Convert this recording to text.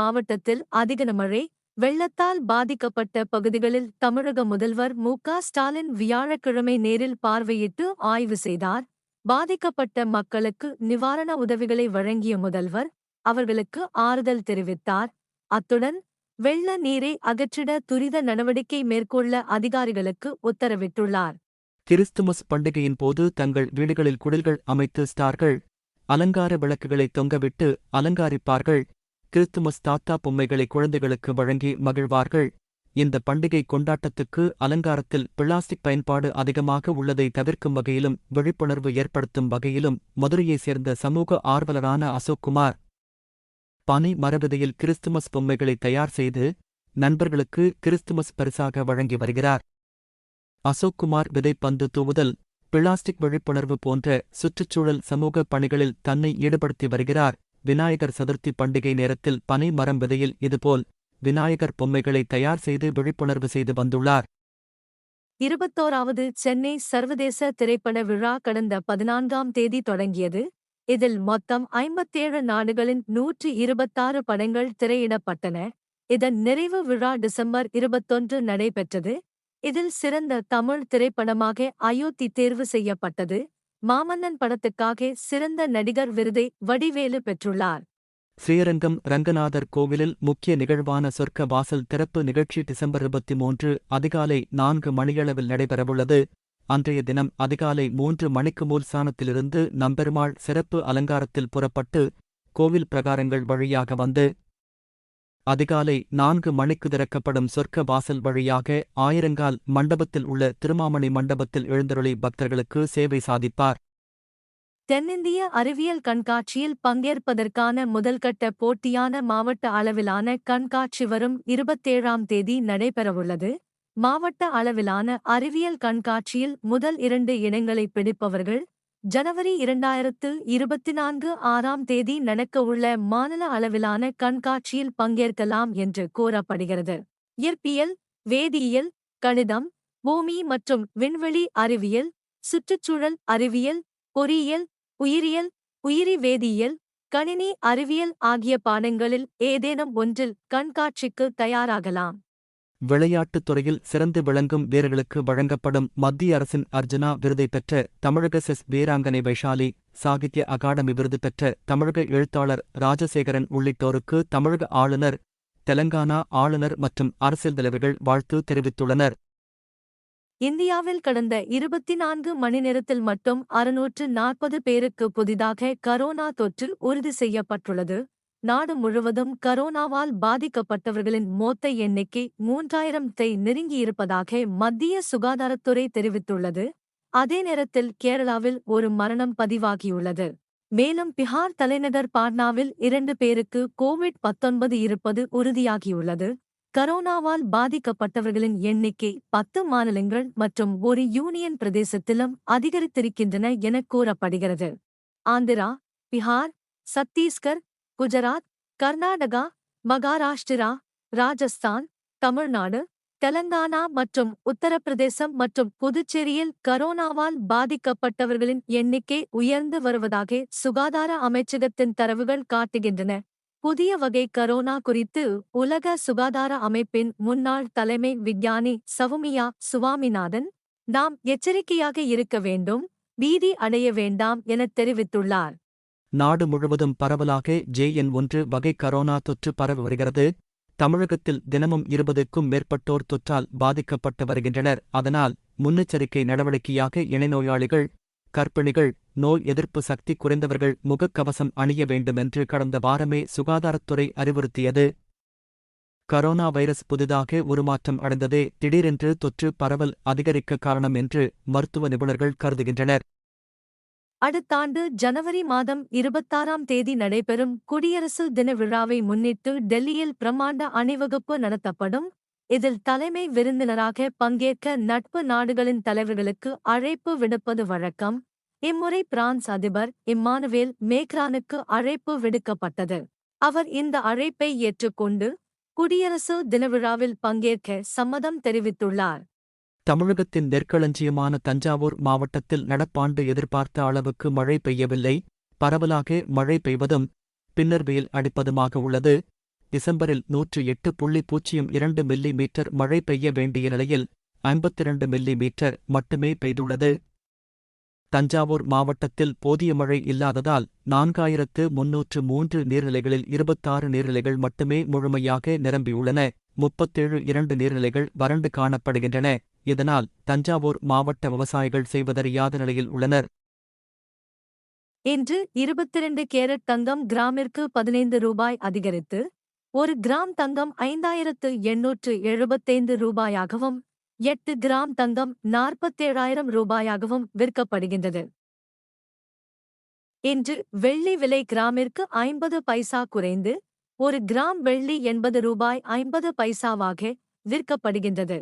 மாவட்டத்தில் அதிக மழை வெள்ளத்தால் பாதிக்கப்பட்ட பகுதிகளில் தமிழக முதல்வர் மு. க. ஸ்டாலின் வியாழக்கிழமை நேரில் பார்வையிட்டு ஆய்வு செய்தார். பாதிக்கப்பட்ட மக்களுக்கு நிவாரண உதவிகளை வழங்கிய முதல்வர் அவர்களுக்கு ஆறுதல் தெரிவித்தார். அத்துடன் வெள்ள நீரை அகற்றிட துரித நடவடிக்கை மேற்கொள்ள அதிகாரிகளுக்கு உத்தரவிட்டுள்ளார். கிறிஸ்துமஸ் பண்டிகையின் போது தங்கள் வீடுகளில் குடில்கள் அமைத்து ஸ்டார்கள் அலங்கார விளக்குகளை தொங்கவிட்டு அலங்காரிப்பார்கள். கிறிஸ்துமஸ் தாத்தா பொம்மைகளை குழந்தைகளுக்கு வழங்கி மகிழ்வார்கள். இந்த பண்டிகை கொண்டாட்டத்துக்கு அலங்காரத்தில் பிளாஸ்டிக் பயன்பாடு அதிகமாக உள்ளதை தவிர்க்கும் வகையிலும் விழிப்புணர்வு ஏற்படுத்தும் வகையிலும் மதுரையைச் சேர்ந்த சமூக ஆர்வலரான அசோக்குமார் பனை மரவிதையில் கிறிஸ்துமஸ் பொம்மைகளை தயார் செய்து நண்பர்களுக்கு கிறிஸ்துமஸ் பரிசாக வழங்கி வருகிறார். அசோக்குமார் விதைப்பந்து தூவுதல் பிளாஸ்டிக் விழிப்புணர்வு போன்ற சுற்றுச்சூழல் சமூக பணிகளில் தன்னை ஈடுபடுத்தி வருகிறார். விநாயகர் சதுர்த்தி பண்டிகை நேரத்தில் பனை மரம் விதையில் இதுபோல் விநாயகர் பொம்மைகளை தயார் செய்து விழிப்புணர்வு செய்து வந்துள்ளார். இருபத்தோராவது சென்னை சர்வதேச திரைப்பட விழா கடந்த பதினான்காம் தேதி தொடங்கியது. இதில் மொத்தம் ஐம்பத்தேழு நாடுகளின் நூற்றி இருபத்தாறு படங்கள் திரையிடப்பட்டன. இதன் நிறைவு விழா டிசம்பர் இருபத்தொன்று நடைபெற்றது. இதில் சிறந்த தமிழ் திரைப்படமாக அயோத்தி தேர்வு செய்யப்பட்டது. மாமன்னன் படத்துக்காக சிறந்த நடிகர் விருதை வடிவேலு பெற்றுள்ளார். ஸ்ரீரங்கம் ரங்கநாதர் கோவிலில் முக்கிய நிகழ்வான சொர்க்க வாசல் திறப்பு நிகழ்ச்சி டிசம்பர் இருபத்தி மூன்று அதிகாலை நான்கு மணியளவில் நடைபெறவுள்ளது. அன்றைய தினம் அதிகாலை மூன்று மணிக்கு மூல்சானத்திலிருந்து நம்பெருமாள் சிறப்பு அலங்காரத்தில் புறப்பட்டு கோவில் பிரகாரங்கள் வழியாக வந்து அதிகாலை நான்கு மணிக்கு திறக்கப்படும் சொர்க்க வாசல் வழியாக ஆயிரங்கால் மண்டபத்தில் உள்ள திருமாமணி மண்டபத்தில் எழுந்தருளி பக்தர்களுக்கு சேவை சாதிப்பார். தென்னிந்திய அறிவியல் கண்காட்சியில் பங்கேற்பதற்கான முதல்கட்ட போட்டியான மாவட்ட அளவிலான கண்காட்சி வரும் இருபத்தேழாம் தேதி நடைபெறவுள்ளது. மாவட்ட அளவிலான அறிவியல் கண்காட்சியில் முதல் இரண்டு இடங்களை பிடிப்பவர்கள் ஜனவரி இரண்டாயிரத்து இருபத்தி நான்கு ஆறாம் தேதி நடக்கவுள்ள மாநில அளவிலான கண்காட்சியில் பங்கேற்கலாம் என்று கூறப்படுகிறது. இயற்பியல் வேதியியல் கணிதம் பூமி மற்றும் விண்வெளி அறிவியல் சுற்றுச்சூழல் அறிவியல் பொறியியல் உயிரியல் உயிரி வேதியியல் கணினி அறிவியல் ஆகிய பாடங்களில் ஏதேனும் ஒன்றில் கண்காட்சிக்கு தயாராகலாம். விளையாட்டுத் துறையில் சிறந்து விளங்கும் வீரர்களுக்கு வழங்கப்படும் மத்திய அரசின் அர்ஜுனா விருதை பெற்ற தமிழக செஸ் வீராங்கனை வைஷாலி சாகித்ய அகாடமி விருது பெற்ற தமிழக எழுத்தாளர் ராஜசேகரன் உள்ளிட்டோருக்கு தமிழக ஆளுநர் தெலங்கானா ஆளுநர் மற்றும் அரசியல் தலைவர்கள் வாழ்த்து தெரிவித்துள்ளனர். இந்தியாவில் கடந்த இருபத்தி நான்கு மணி நேரத்தில் மட்டும் அறுநூற்று நாற்பது பேருக்கு புதிதாக கரோனா தொற்று உறுதி செய்யப்பட்டுள்ளது. நாடு முழுவதும் கரோனாவால் பாதிக்கப்பட்டவர்களின் மொத்த எண்ணிக்கை மூன்றாயிரத்தை நெருங்கியிருப்பதாக மத்திய சுகாதாரத்துறை தெரிவித்துள்ளது. அதே நேரத்தில் கேரளாவில் ஒரு மரணம் பதிவாகியுள்ளது. மேலும் பிகார் தலைநகர் பாட்னாவில் இரண்டு பேருக்கு கோவிட் பத்தொன்பது இருப்பது உறுதியாகியுள்ளது. கரோனாவால் பாதிக்கப்பட்டவர்களின் எண்ணிக்கை பத்து மாநிலங்கள் மற்றும் ஒரு யூனியன் பிரதேசத்திலும் அதிகரித்திருக்கின்றன என கூறப்படுகிறது. ஆந்திரா பிகார் சத்தீஸ்கர் குஜராத் கர்நாடகா மகாராஷ்டிரா ராஜஸ்தான் தமிழ்நாடு தெலங்கானா மற்றும் உத்தரப்பிரதேசம் மற்றும் புதுச்சேரியில் கரோனாவால் பாதிக்கப்பட்டவர்களின் எண்ணிக்கை உயர்ந்து வருவதாக சுகாதார அமைச்சகத்தின் தரவுகள் காட்டுகின்றன. புதிய வகை கரோனா குறித்து உலக சுகாதார அமைப்பின் முன்னாள் தலைமை விஞ்ஞானி சவுமியா சுவாமிநாதன் நாம் எச்சரிக்கையாக இருக்க வேண்டும் பீதி அடைய வேண்டாம் என தெரிவித்துள்ளார். நாடு முழுவதும் பரவலாக ஜேஎன் ஒன்று வகை கரோனா தொற்று பரவி வருகிறது. தமிழகத்தில் தினமும் இருபதுக்கும் மேற்பட்டோர் தொற்றால் பாதிக்கப்பட்டு வருகின்றனர். அதனால் முன்னெச்சரிக்கை நடவடிக்கையாக இணைநோயாளிகள் கர்ப்பிணிகள் நோய் எதிர்ப்பு சக்தி குறைந்தவர்கள் முகக்கவசம் அணிய வேண்டுமென்று கடந்த வாரமே சுகாதாரத்துறை அறிவுறுத்தியது. கரோனா வைரஸ் புதிதாக உருமாற்றம் அடைந்ததே திடீரென்று தொற்று பரவல் அதிகரிக்க காரணம் என்று மருத்துவ நிபுணர்கள் கருதுகின்றனர். அடுத்தாண்டு ஜனவரி மாதம் இருபத்தாறாம் தேதி நடைபெறும் குடியரசு தின விழாவை முன்னிட்டு டெல்லியில் பிரம்மாண்ட அணிவகுப்பு நடத்தப்படும். இதில் தலைமை விருந்தினராக பங்கேற்க நட்பு நாடுகளின் தலைவர்களுக்கு அழைப்பு விடுப்பது வழக்கம். இம்முறை பிரான்ஸ் அதிபர் இம்மானுவேல் மேக்ரானுக்கு அழைப்பு விடுக்கப்பட்டது. அவர் இந்த அழைப்பை ஏற்றுக்கொண்டு குடியரசு தினவிழாவில் பங்கேற்க சம்மதம் தெரிவித்துள்ளார். தமிழகத்தின் நெற்களஞ்சியமான தஞ்சாவூர் மாவட்டத்தில் நடப்பாண்டு எதிர்பார்த்த அளவுக்கு மழை பெய்யவில்லை. பரவலாக மழை பெய்வதும் பின்னர் வெயில் அடிப்பதுமாக உள்ளது. டிசம்பரில் நூற்று எட்டு புள்ளி பூஜ்ஜியம் இரண்டு மில்லி மீட்டர் மழை பெய்ய வேண்டிய நிலையில் ஐம்பத்திரண்டு மில்லி மீட்டர் மட்டுமே பெய்துள்ளது. தஞ்சாவூர் மாவட்டத்தில் போதிய மழை இல்லாததால் நான்காயிரத்து முன்னூற்று மூன்று நீர்நிலைகளில் இருபத்தாறு நீர்நிலைகள் மட்டுமே முழுமையாக நிரம்பியுள்ளன. முப்பத்தேழு இரண்டு நீர்நிலைகள் வறண்டு காணப்படுகின்றன. இதனால் தஞ்சாவூர் மாவட்ட விவசாயிகள் செய்வதறியாத நிலையில் உள்ளனர்? இன்று இருபத்திரண்டு கேரட் தங்கம் கிராமிற்கு பதினைந்து ரூபாய் அதிகரித்து ஒரு கிராம் தங்கம் ஐந்தாயிரத்து எண்ணூற்று எழுபத்தைந்து ரூபாயாகவும் எட்டு கிராம் தங்கம் நாற்பத்தேழாயிரம் ரூபாயாகவும் விற்கப்படுகின்றது. இன்று வெள்ளி விலை கிராமிற்கு ஐம்பது பைசா குறைந்து ஒரு கிராம் வெள்ளி எண்பது ரூபாய் ஐம்பது பைசாவாக விற்கப்படுகின்றது.